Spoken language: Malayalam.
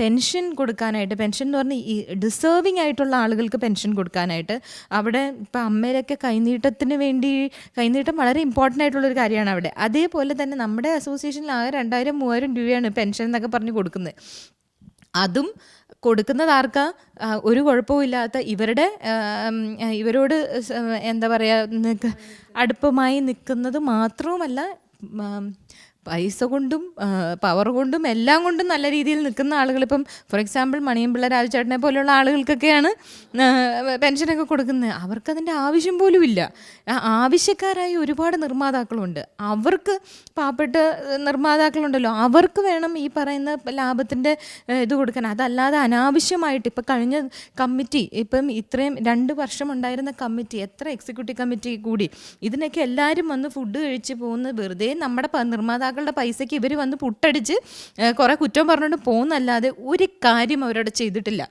പെൻഷൻ കൊടുക്കാനായിട്ട് പെൻഷൻ എന്ന് പറഞ്ഞാൽ ഈ ഡിസേർവിംഗ് ആയിട്ടുള്ള ആളുകൾക്ക് പെൻഷൻ കൊടുക്കാനായിട്ട് അവിടെ ഇപ്പം അമ്മയിലൊക്കെ കൈനീട്ടത്തിന് വേണ്ടി കൈനീട്ടം വളരെ ഇമ്പോർട്ടന്റ് ആയിട്ടുള്ള ഒരു കാര്യമാണ് അവിടെ. അതേപോലെ തന്നെ നമ്മുടെ അസോസിയേഷനിൽ ആകെ രണ്ടായിരം മൂവായിരം രൂപയാണ് പെൻഷൻ എന്നൊക്കെ പറഞ്ഞ് കൊടുക്കുന്നത്. അതും കൊടുക്കുന്നത് ആർക്കാ? ഒരു കുഴപ്പമില്ലാത്ത ഇവരുടെ ഇവരോട് എന്താ പറയുക അടുപ്പമായി നിൽക്കുന്നത് മാത്രവുമല്ല പൈസ കൊണ്ടും പവർ കൊണ്ടും എല്ലാം കൊണ്ടും നല്ല രീതിയിൽ നിൽക്കുന്ന ആളുകൾ ഇപ്പം ഫോർ എക്സാമ്പിൾ മണിയമ്പിള്ള രാജചേട്ടനെ പോലെയുള്ള ആളുകൾക്കൊക്കെയാണ് പെൻഷനൊക്കെ കൊടുക്കുന്നത്. അവർക്കതിന്റെ ആവശ്യം പോലും ഇല്ല. ആവശ്യക്കാരായ ഒരുപാട് നിർമ്മാതാക്കളുണ്ട്. അവർക്ക് പാവപ്പെട്ട നിർമ്മാതാക്കളുണ്ടല്ലോ. അവർക്ക് വേണം ഈ പറയുന്ന ലാഭത്തിന്റെ ഇത് കൊടുക്കാൻ. അതല്ലാതെ അനാവശ്യമായിട്ട് ഇപ്പം കഴിഞ്ഞ കമ്മിറ്റി ഇപ്പം ഇത്രയും രണ്ട് വർഷം ഉണ്ടായിരുന്ന കമ്മിറ്റി എത്ര എക്സിക്യൂട്ടീവ് കമ്മിറ്റി കൂടി ഇതിനൊക്കെ എല്ലാവരും വന്ന് ഫുഡ് കഴിച്ച് പോകുന്നത് വെറുതെ നമ്മുടെ പ- നിർമ്മാതാക്കളുടെ പൈസയ്ക്ക് ഇവർ വന്ന് പുട്ടടിച്ച് കുറേ കുറ്റം പറഞ്ഞുകൊണ്ട് പോകുന്നല്ലാതെ ഒരു കാര്യം അവരവിടെ ചെയ്തിട്ടില്ല.